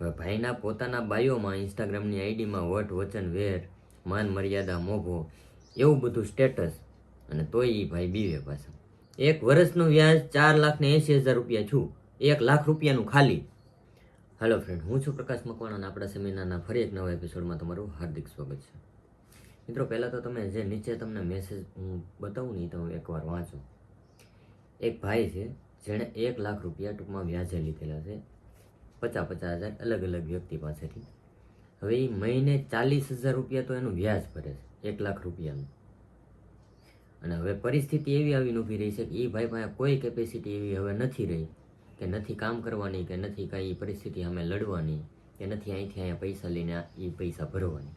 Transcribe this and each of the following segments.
ભાઈના પોતાના બાયોમાં ઇન્સ્ટાગ્રામની આઈડીમાં વટ, વચન, વેર, માન, મર્યાદા, મોભો, એવું બધું સ્ટેટસ અને તોય એ ભાઈ બીવે પાછા. એક વર્ષનું વ્યાજ ચાર લાખ ને એંસી હજાર રૂપિયા છું. એક લાખ રૂપિયાનું ખાલી. હાલો ફ્રેન્ડ હું છું પ્રકાશ મકવાણા અને આપણા સેમિનારના ફરી એક નવા એપિસોડમાં તમારું હાર્દિક સ્વાગત છે. મિત્રો, પહેલાં તો તમે જે નીચે તમને મેસેજ હું બતાવું ને એ તમે એકવાર વાંચો. એક ભાઈ છે, જેણે એક લાખ રૂપિયા ટૂંકમાં વ્યાજે લીધેલા છે. પચાસ પચાસ હજાર અલગ અલગ વ્યક્તિ પાસેથી હવે એ મહિને ચાલીસ હજાર રૂપિયા તો એનું વ્યાજ ભરે છે, એક લાખ રૂપિયાનું. અને હવે પરિસ્થિતિ એવી આવીને ઊભી રહી છે કે એ ભાઈ પાસે કોઈ કેપેસિટી એવી હવે નથી રહી, કે નથી કામ કરવાની, કે નથી કાંઈ પરિસ્થિતિ અમે લડવાની, કે નથી અહીંથી અહીંયા પૈસા લઈને એ પૈસા ભરવાની.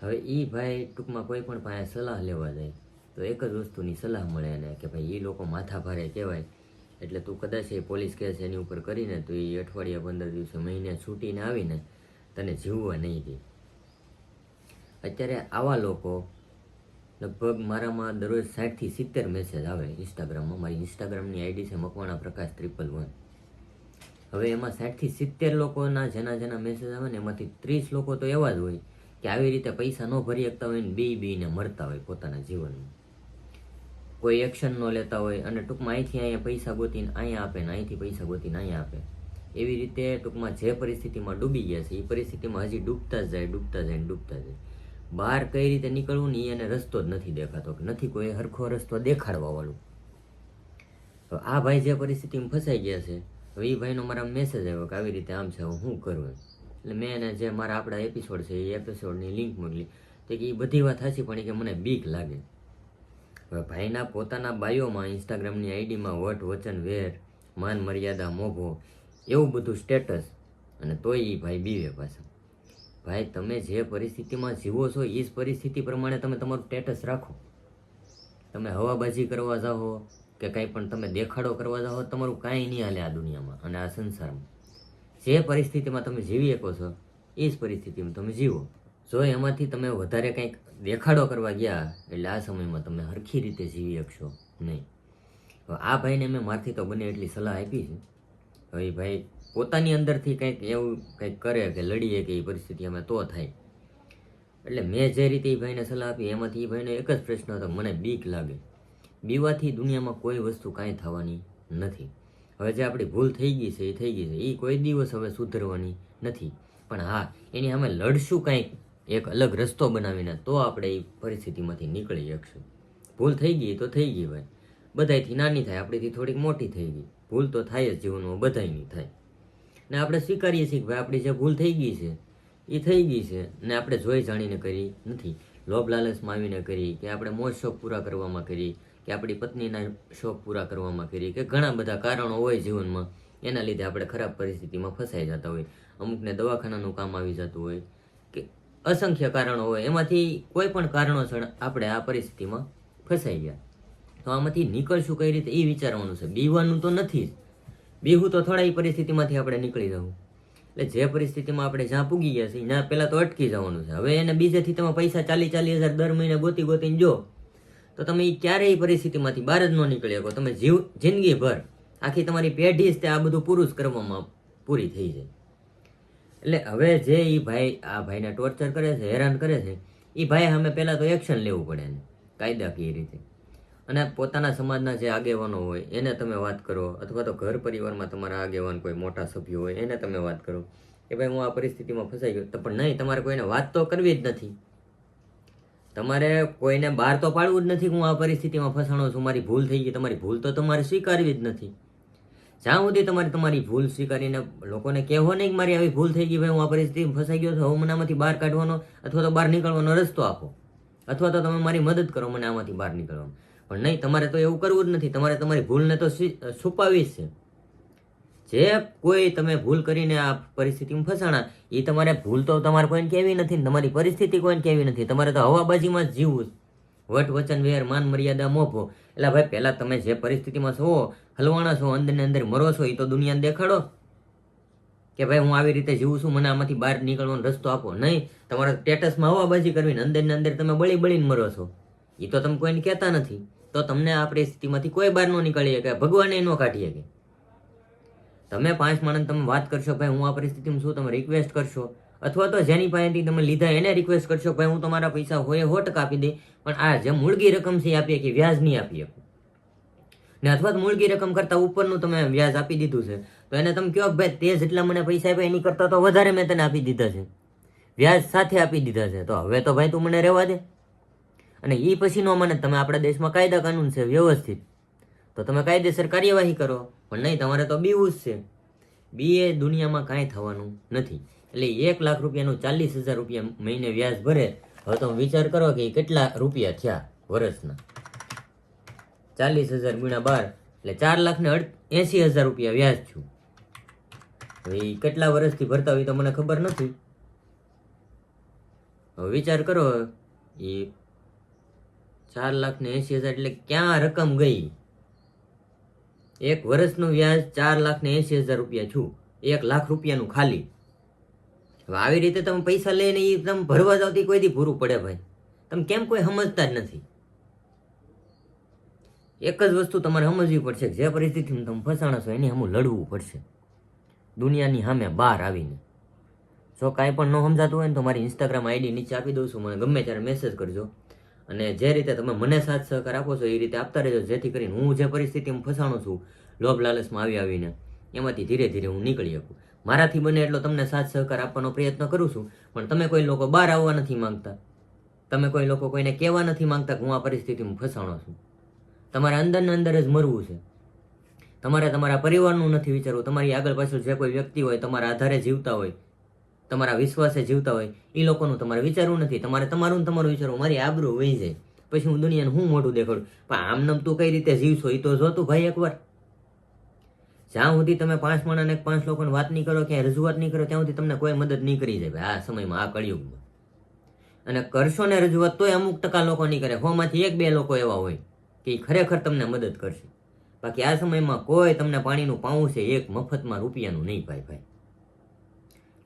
હવે એ ભાઈ ટૂંકમાં કોઈ પણ પાસે સલાહ લેવા જાય, તો એક જ વસ્તુની સલાહ મળે એને કે ભાઈ એ લોકો માથા ભારે કહેવાય એટલે તું કદાચ એ પોલીસ કેસ એની ઉપર કરીને તું એ અઠવાડિયા પંદર દિવસે મહિને છૂટીને આવીને તને જીવવા નહીં દે. અત્યારે આવા લોકો લગભગ મારામાં દરરોજ સાઠથી સિત્તેર મેસેજ આવે ઇન્સ્ટાગ્રામમાં મારી ઇન્સ્ટાગ્રામની આઈડી છે મકવાણા પ્રકાશ ત્રિપલ વન હવે એમાં સાઠથી સિત્તેર લોકોના જેના જેના મેસેજ આવે ને એમાંથી ત્રીસ લોકો તો એવા જ હોય કે આવી રીતે પૈસા ન ભરી શકતા હોય ને બી બીને મરતા હોય પોતાના જીવનમાં. કોઈ એક્શન ન લેતા હોય અને ટૂંકમાં અહીંથી અહીંયા પૈસા ગોતીને અહીંયા આપે ને અહીંથી પૈસા ગોતીને અહીંયા આપે. એવી રીતે ટૂંકમાં જે પરિસ્થિતિમાં ડૂબી ગયા છે, એ પરિસ્થિતિમાં હજી ડૂબતા જાય ડૂબતા જાય ડૂબતા જાય. બહાર કઈ રીતે નીકળવું ને એને રસ્તો જ નથી દેખાતો, કે નથી કોઈ હરખો રસ્તો દેખાડવા વાળું. તો આ ભાઈ જે પરિસ્થિતિમાં ફસાઈ ગયા છે, હવે એ ભાઈનો મારા મેસેજ આવ્યો કે આવી રીતે આમ છે હું કરું એટલે મેં એને જે મારા આપણા એપિસોડ છે, એ એપિસોડની લિંક મોકલી. તો કે એ બધી વાત સાચી, પણ કે મને બીક લાગે. ભાઈના પોતાના બાયોમાં ઇન્સ્ટાગ્રામની આઈડીમાં વટ, વચન, વેર, માન, મર્યાદા, મોભો, એવું બધું સ્ટેટસ અને તોય એ ભાઈ બીવે પાછા. ભાઈ, તમે જે પરિસ્થિતિમાં જીવો છો એ જ પરિસ્થિતિ પ્રમાણે તમે તમારું સ્ટેટસ રાખો. તમે હવાબાજી કરવા જાઓ કે કંઈ પણ તમે દેખાડો કરવા જાઓ, તમારું કાંઈ નહીં હાલે આ દુનિયામાં અને આ સંસારમાં. જે પરિસ્થિતિમાં તમે જીવી શકો છો એ જ પરિસ્થિતિમાં તમે જીવો. જો એમાંથી તમે વધારે કંઈક દેખાડો કરવા ગયા, એટલે આ સમયમાં તમે હરખી રીતે જીવી શકશો નહીં. આ ભાઈને મેં મારથી તો બને એટલી સલાહ આપી છે. હવે ભાઈ પોતાની અંદરથી કંઈક એવું કંઈક કરે કે લડીએ કે એ પરિસ્થિતિ અમે તો થાય. એટલે મેં જે રીતે એ ભાઈને સલાહ આપી, એમાંથી એ ભાઈને એક જ પ્રશ્ન હતો, મને બીક લાગે. બીવાથી દુનિયામાં કોઈ વસ્તુ કાંઈ થવાની નથી. હવે જે આપણી ભૂલ થઈ ગઈ છે, એ થઈ ગઈ છે, એ કોઈ દિવસ હવે સુધરવાની નથી. પણ હા, એની અમે લડશું કંઈક એક અલગ રસ્તો બનાવીને તો આપણે એ પરિસ્થિતિમાંથી નીકળી શકશું. ભૂલ થઈ ગઈ તો થઈ ગઈ ભાઈ. બધાયથી નાની થાય, આપણીથી થોડીક મોટી થઈ ગઈ. ભૂલ તો થાય જ, જીવનમાં બધાયની થાય. ને આપણે સ્વીકારીએ છીએ કે ભાઈ આપણી જે ભૂલ થઈ ગઈ છે એ થઈ ગઈ છે ને આપણે જોઈ જાણીને કરી નથી. લોભ લાલચમાં આવીને કરી કે આપણે મોજ શોખ પૂરા કરવામાં કરી કે આપણી પત્નીના શોખ પૂરા કરવામાં કરી કે ઘણા બધા કારણો હોય જીવનમાં, એના લીધે આપણે ખરાબ પરિસ્થિતિમાં ફસાઈ જતા હોય. અમુકને દવાખાનાનું કામ આવી જતું હોય કે અસંખ્ય કારણો હોય. એમાંથી કોઈ પણ કારણોસર આપણે આ પરિસ્થિતિમાં ફસાઈ ગયા. તો આમાંથી નીકળશું કઈ રીતે? એ વિચારવાનું છે. બીવાનું તો નથી જ. બીહું તો થોડા એ પરિસ્થિતિમાંથી આપણે નીકળી જવું. એટલે જે પરિસ્થિતિમાં આપણે જ્યાં પૂગી ગયા છીએ, ત્યાં પહેલાં તો અટકી જવાનું છે. હવે એને બીજેથી તમે પૈસા ચાલી ચાલી હજાર દર મહિને ગોતી ગોતીને જો, તો તમે એ ક્યારેય પરિસ્થિતિમાંથી બહાર જ ન નીકળી શકો. તમે જીવ જિંદગીભર આખી તમારી પેઢી જ તે આ બધું પૂરું જ કરવામાં પૂરી થઈ જાય. એટલે હવે જે એ ભાઈ, આ ભાઈને ટોર્ચર કરે છે, હેરાન કરે છે એ ભાઈ અમે પહેલાં તો એક્શન લેવું પડે એને કાયદાકીય રીતે. અને પોતાના સમાજના જે આગેવાનો હોય, એને તમે વાત કરો, અથવા તો ઘર પરિવારમાં તમારા આગેવાન કોઈ મોટા સભ્યો હોય, એને તમે વાત કરો, કે ભાઈ હું આ પરિસ્થિતિમાં ફસાઈ ગયો, તો પણ નહીં, તમારે કોઈને વાત તો કરવી જ નથી. તમારે કોઈને બહાર તો પાડવું જ નથી કે હું આ પરિસ્થિતિમાં ફસાણો છું, મારી ભૂલ થઈ ગઈ, તમારી ભૂલ તો તમારે સ્વીકારવી જ નથી. જ્યાં સુધી તમારે તમારી ભૂલ સ્વીકારીને લોકોને કહેવો નહીં કે મારી આવી ભૂલ થઈ ગઈ, ભાઈ હું આ પરિસ્થિતિમાં ફસાઈ ગયો છું, હવે મને આમાંથી બહાર કાઢવાનો અથવા તો બહાર નીકળવાનો રસ્તો આપો. અથવા તો તમે મારી મદદ કરો મને આમાંથી બહાર નીકળવામાં. પણ નહીં, તમારે તો એવું કરવું જ નથી. તમારે તમારી ભૂલને તો છુપાવી છે. જે કોઈ તમે ભૂલ કરીને આ પરિસ્થિતિમાં ફસાણા એ તમારે ભૂલ તો તમારે કોઈને કહેવી નથી તમારી પરિસ્થિતિ કોઈને કહેવી નથી. તમારે તો હવાબાજીમાં જ જીવવું. વટ વચન વેર માન મર્યાદા મોભો. એટલે ભાઈ, પહેલાં તમે જે પરિસ્થિતિમાં છો હલવાણા છો, અંદરને અંદર મરો છો એ તો દુનિયાને દેખાડો. કે ભાઈ, હું આવી રીતે જીવું છું, મને આમાંથી બહાર નીકળવાનો રસ્તો આપો. નહીં, તમારા સ્ટેટસમાં હવાબાજી કરવી ને અંદર ને અંદર તમે બળી બળીને મરો છો. એ તો તમે કોઈને કહેતા નથી. તો તમને આ પરિસ્થિતિમાંથી કોઈ બહાર ન નીકળી શકે, ભગવાને ન કાઢી શકે. તમે પાંચ માણસ તમે વાત કરશો, ભાઈ, હું આ પરિસ્થિતિમાં છું તમે રિક્વેસ્ટ કરશો. અથવા તો જેની પાસેથી તમે લીધા એને રિક્વેસ્ટ કરશો ભાઈ હું તમારા પૈસા હોય હોટ ટકા આપી દે, પણ આ જે મૂળગી રકમ છે એ આપીએ કે વ્યાજ નહીં આપી શકું ને અથવા તો મૂળગી રકમ કરતાં ઉપરનું તમે વ્યાજ આપી દીધું છે, તો એને તમે કહો કે ભાઈ તે જેટલા મને પૈસા આપ્યા એની કરતાં તો વધારે મેં તને આપી દીધા છે. વ્યાજ સાથે આપી દીધા છે. તો હવે તો ભાઈ તું મને રહેવા દે. અને એ પછી નો મને તમે આપણા દેશમાં કાયદા કાનૂન છે, વ્યવસ્થિત. તો તમે કાયદેસર કાર્યવાહી કરો, પણ નહીં, તમારે તો બીવું જ છે. બી એ દુનિયામાં કાંઈ થવાનું નથી. એટલે એક લાખ રૂપિયાનું ચાલીસ હજાર રૂપિયા મહિને વ્યાજ ભરે. હવે તમે વિચાર કરો કે કેટલા રૂપિયા થયા વર્ષના? ચાલીસ હજાર ગુણ્યા બાર, એટલે ચાર લાખ ને એસી હજાર રૂપિયા વ્યાજ છું હવે એ કેટલા વર્ષથી ભરતા હોય તો મને ખબર નથી. હવે વિચાર કરો એ ચાર લાખ ને એસી હજાર એટલે ક્યાં રકમ ગઈ? એક વર્ષનું વ્યાજ ચાર લાખ ને એસી હજાર રૂપિયા છું એક લાખ રૂપિયાનું ખાલી. આવી રીતે તમે પૈસા લઈને એ તમે ભરવા જાવ તો ઈ કોઈ દી પૂરું પડે ભાઈ? તમે કેમ કોઈ સમજતા જ નથી. એક જ વસ્તુ તમારે સમજવી પડશે જે પરિસ્થિતિમાં તમે ફસાણા છો એની હમું લડવું પડશે. દુનિયાની સામે બહાર આવીને. જો કાંઈ પણ ન સમજાતું હોય ને તો મારી ઇન્સ્ટાગ્રામ આઈડી નીચે આપી દઉં છું. મને ગમે ત્યારે મેસેજ કરજો. અને જે રીતે તમે મને સાથ સહકાર આપો છો એ રીતે આપતા રહેજો. જેથી કરીને હું જે પરિસ્થિતિમાં ફસાણો છું લોભ લાલચમાં આવી આવીને, એમાંથી ધીરે ધીરે હું નીકળી શકું. મારાથી બને એટલો તમને સાથ સહકાર આપવાનો પ્રયત્ન કરું છું. પણ તમે કોઈ લોકો બહાર આવવા નથી માંગતા. તમે કોઈ લોકો કોઈને કહેવા નથી માંગતા કે હું આ પરિસ્થિતિમાં ફસાણો છું. તમારે અંદરને અંદર જ મરવું છે. તમારે તમારા પરિવારનું નથી વિચારવું. તમારી આગળ પાછળ જે કોઈ વ્યક્તિ હોય, તમારા આધારે જીવતા હોય, તમારા વિશ્વાસે જીવતા હોય, એ લોકોનું તમારે વિચારવું નથી. તમારે તમારું તમારું વિચારવું. મારી આબરૂ વહી જાય. પછી હું દુનિયાને હું મોટું દેખાડું. પણ આમનામ તું કઈ રીતે જીવશો એ તો જોતું ભાઈ એકવાર. જ્યાં સુધી તમે પાંચ માણસને પાંચ લોકોને વાત નહીં કરો, ક્યાંય રજૂઆત નહીં કરો, ત્યાં સુધી તમને કોઈ મદદ નહીં કરી જાય આ સમયમાં, આ કળિયુગમાં. અને કરશો ને રજૂઆત તોય અમુક ટકા લોકો નહીં કરે. હોમાંથી એક બે લોકો એવા હોય કે એ ખરેખર તમને મદદ કરશે. બાકી આ સમયમાં કોઈ તમને પાણીનું પાવું છે, એક મફતમાં રૂપિયાનું નહીં ભાઈ ભાઈ.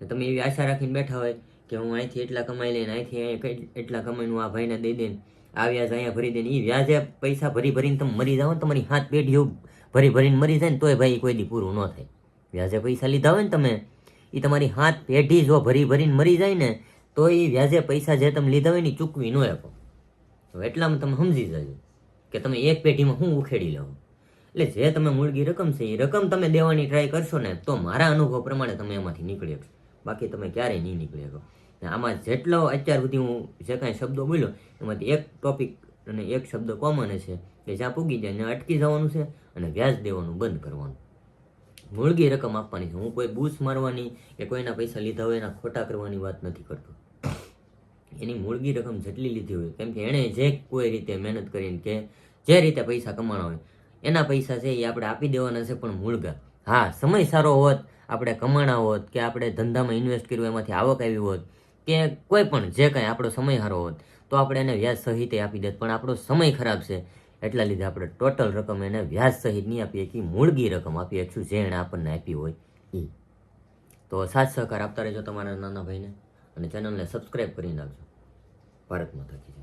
તમે એવી આશા રાખીને બેઠા હોય કે હું અહીંથી એટલા કમાઈ લઈને અહીંથી અહીંયા એટલા કમાઈનું આ ભાઈને દઈ દઈને આ વ્યાજ અહીંયા ભરી દઈને એ વ્યાજે પૈસા ભરી ભરીને તમે મરી જાઓ તમારી હાથ પેઢીઓ ભરી ભરીને મરી જાય ને તોય ભાઈ કોઈ દી પૂરું ન થાય. વ્યાજે પૈસા લીધા હોય ને તમે એ તમારી હાથ પેઢી જો ભરી ભરીને મરી જાય ને, તો એ વ્યાજે પૈસા જે તમે લીધા હોય ને ચૂકવી ન આપો. તો એટલામાં તમે સમજી જજો કે તમે એક પેઢીમાં હું ઉખેડી લો એટલે જે તમે મૂળગી રકમ છે એ રકમ તમે દેવાની ટ્રાય કરશો ને, તો મારા અનુભવ પ્રમાણે તમે એમાંથી નીકળી શકશો બાકી તમે ક્યારેય નહીં નીકળી શકો આમાં જેટલો અત્યાર સુધી હું જે કાંઈ શબ્દો બોલ્યો, એમાંથી એક ટોપિક અને એક શબ્દ કોમન છે કે જ્યાં પૂગી જાય ત્યાં અટકી જવાનું છે અને વ્યાજ દેવાનું બંધ કરવાનું. મૂળગી રકમ આપવાની છે. હું કોઈ બૂસ મારવાની કે કોઈના પૈસા લીધા હોય એના ખોટા કરવાની વાત નથી કરતો. એની મૂળગી રકમ જેટલી લીધી હોય, કેમ કે એણે જે કોઈ રીતે મહેનત કરીને કે જે રીતે પૈસા કમાણા હોય, એના પૈસા છે એ આપણે આપી દેવાના છે પણ મૂળગા. હા, સમય સારો હોત, આપણે કમાણા હોત કે આપણે ધંધામાં ઇન્વેસ્ટ કર્યું, એમાંથી આવક આવી હોત કે કોઈ પણ જે કાંઈ આપણો સમય સારો હોત તો આપણે એને વ્યાજ સહિત આપી દેત. પણ આપણો સમય ખરાબ છે. એટલા લીધે આપણે ટોટલ રકમ એને વ્યાજ સહિત નહીં આપીએ કે મૂળગી રકમ આપીએ. છું જે એણે આપણને આપી હોય એ તો સાથ સહકાર આપતા રહેજો તમારા નાના ભાઈને. અને ચેનલને સબસ્ક્રાઈબ કરી નાખજો. ભારતમાં માતા કી જય.